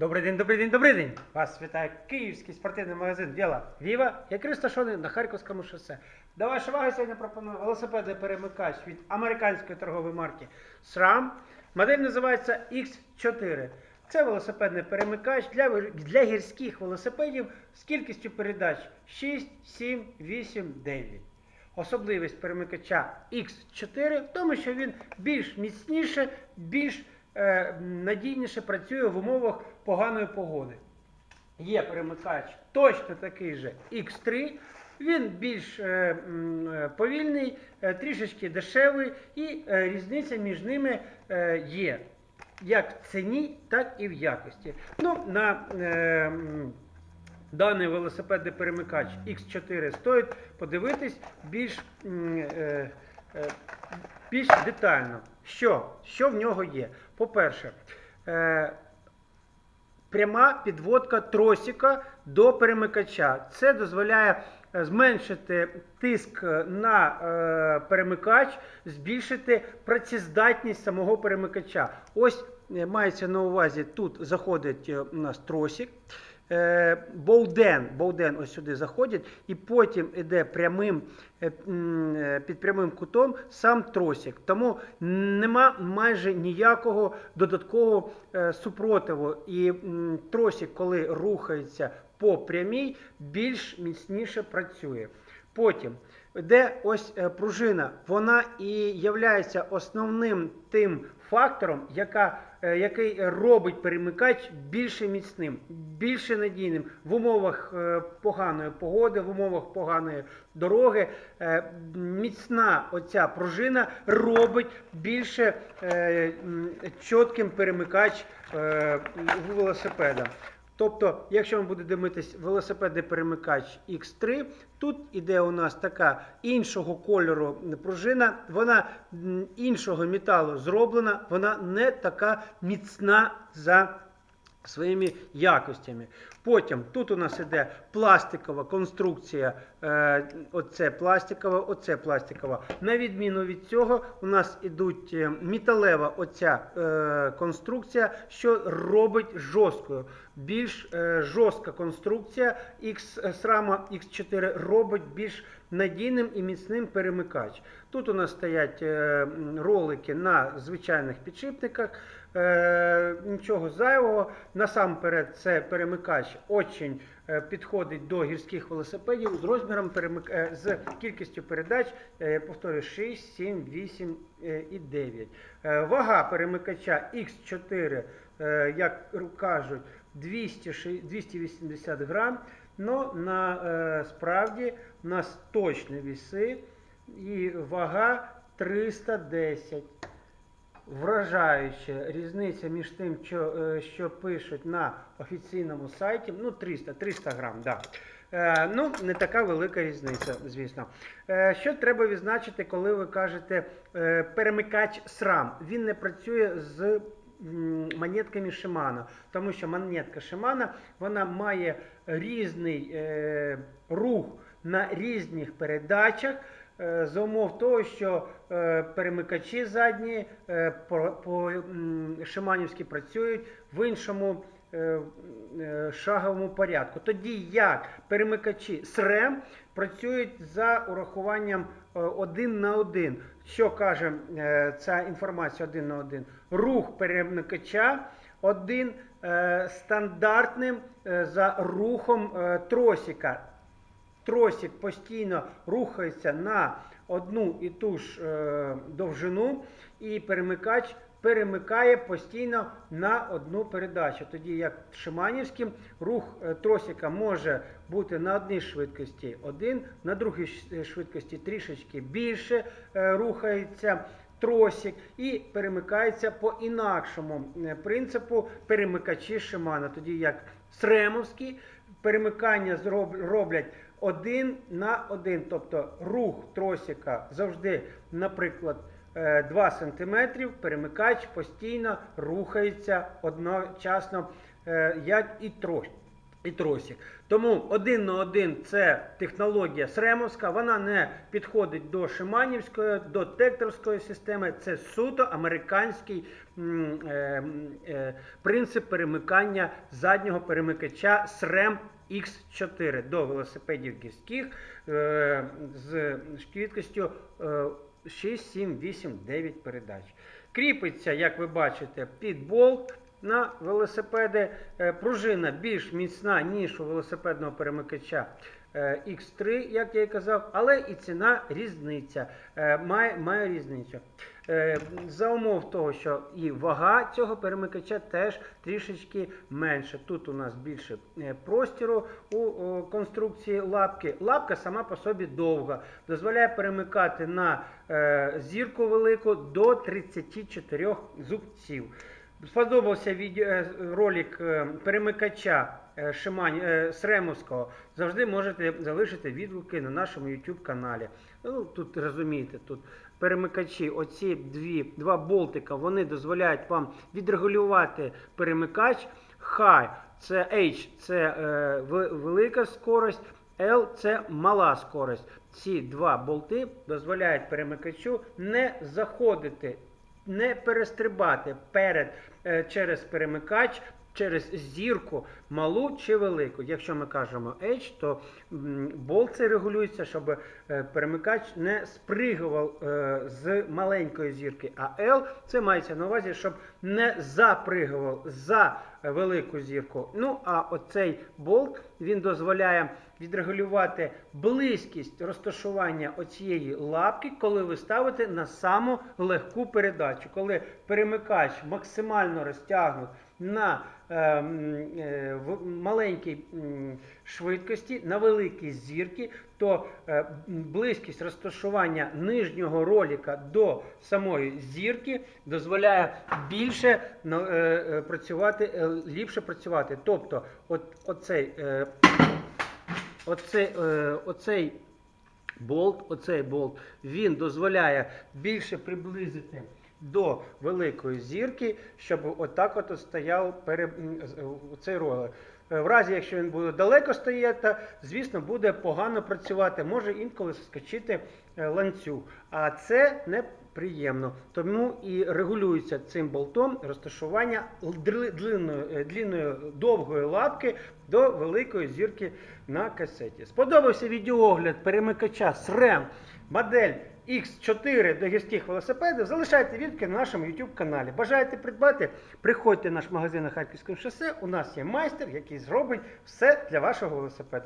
Добрий день, добрий день, добрий день! Вас вітає київський спортивний магазин Віла Віва, який розташований на Харківському шосе. До вашої уваги сьогодні пропоную велосипедний перемикач від американської торгової марки SRAM. Модель називається X4. Це велосипедний перемикач для, для гірських велосипедів з кількістю передач 6, 7, 8, 9. Особливість перемикача X4 в тому, що він більш міцніше, більш надійніше працює в умовах поганої погоди. Є перемикач точно такий же X3. Він більш е, е, повільний, е, трішечки дешевий, і е, різниця між ними е, є як в ціні, так і в якості. Ну, на е, даний велосипедний перемикач X4 стоїть подивитись більш, е, е, більш детально. Що? Що в нього є? По-перше, е, пряма підводка тросика до перемикача. Це дозволяє е, зменшити тиск е, на е, перемикач, збільшити працездатність самого перемикача. Ось е, мається на увазі, тут заходить е, у нас тросик. Е, Болден, болден ось сюди заходить, і потім іде прямим, е, е, під прямим кутом сам тросик. Тому нема майже ніякого додаткового супротиву. І м, тросик, коли рухається по прямій, більш міцніше працює. Потім де ось пружина, вона і є основним тим фактором, яка, е, який робить перемикач більше міцним, більше надійним в умовах е, поганої погоди, в умовах поганої дороги. е, Міцна оця пружина робить більше чітким перемикач велосипеда. Тобто, якщо ми будемо дивитись велосипедний перемикач X3, тут іде у нас така іншого кольору пружина, вона іншого металу зроблена, вона не така міцна за своїми якостями. Потім тут у нас іде пластикова конструкція, оце пластикова, оце пластикова. На відміну від цього, у нас ідуть е, металева оця е, конструкція, що робить жорсткою. Більш е, жорстка конструкція X, е, SRAM X4 робить більш надійним і міцним перемикач. Тут у нас стоять е, ролики на звичайних підшипниках. Е, нічого зайвого. Насамперед, це перемикач очень е, підходить до гірських велосипедів з розміром е, з кількістю передач, е, повторюю, 6, 7, 8 е, і 9. Е, вага перемикача X4, е, як кажуть, 280 грам. Но на е, справді у нас точні віси і вага 310 вражаюча різниця між тим, що, е, що пишуть на офіційному сайті. Ну, 300, 300 грам, да. Е, ну, не така велика різниця, звісно. Е, що треба відзначити, коли ви кажете е, перемикач SRAM? Він не працює з монетками Shimano, тому що монетка Shimano, вона має різний е, рух на різних передачах. Е, За умов того, що е, перемикачі задні е, по, шиманівськи працюють в іншому шаговому порядку. Тоді як перемикачі SRAM працюють за урахуванням один на один. Що каже ця інформація один на один? Рух перемикача один стандартним за рухом тросика тросик постійно рухається на одну і ту ж е, довжину, і перемикач перемикає постійно на одну передачу. Тоді як Шиманівським рух е, тросика може бути на одній швидкості один, на другій швидкості трішечки більше е, рухається. Тросик і перемикається по інакшому е, принципу перемикачі Шимана. Тоді як Сремовський перемикання роблять один на один, тобто рух тросика завжди, наприклад, е, 2 см, перемикач постійно рухається одночасно, е, як і трос. і тросик. Тому один на один це технологія Сремовська, вона не підходить до Шиманівської, до текторської системи. Це суто американський е, е, принцип перемикання заднього перемикача SRAM X4 до велосипедів гірських е, з швидкістю е, 6, 7, 8, 9 передач. Кріпиться, як ви бачите, під болт на велосипеди. Е, Пружина більш міцна, ніж у велосипедного перемикача X3, як я і казав, але і ціна різниця. е, Має, має різницю. Е, За умов того, що і вага цього перемикача теж трішечки менше. Тут у нас більше е, простіру у конструкції лапки. Лапка сама по собі довга, дозволяє перемикати на е, зірку велику до 34 зубців. Сподобався е, ролик е, перемикача е, Шимань е, Сремовського. Завжди можете залишити відгуки на нашому YouTube каналі. Ну, тут розумієте, тут перемикачі, оці дві, два болтика, вони дозволяють вам відрегулювати перемикач. High це H це е, велика скорость, L це мала скорость. Ці два болти дозволяють перемикачу не заходити не перестрибати перед, е, через перемикач, через зірку малу чи велику. Якщо ми кажемо H, то м, болт регулюється, щоб е, перемикач не спригував е, з маленької зірки. А L це мається на увазі, щоб не запригував за велику зірку. Ну а оцей болт він дозволяє відрегулювати близькість розташування оцієї лапки, коли ви ставите на саму легку передачу. Коли перемикач максимально розтягнут на е, в маленькій швидкості, на великій зірки, то е, близькість розташування нижнього ролика до самої зірки дозволяє більше е, е, працювати, ліпше працювати. Тобто, от, оцей, оцей, оцей болт, оцей болт, він дозволяє більше приблизити до великої зірки, щоб отак от стояв пере, е, цей ролик. Е, В разі, якщо він буде далеко стояти, звісно, буде погано працювати, може інколи скочити е, ланцюг. А це неприємно. Тому і регулюється цим болтом розташування длинної довгої лапки до великої зірки на касеті. Сподобався відеоогляд перемикача SRAM модель X4 до гірських велосипедів. Залишайте відгуки на нашому YouTube каналі. Бажаєте придбати? Приходьте в наш магазин на Харківському шосе. У нас є майстер, який зробить все для вашого велосипеда.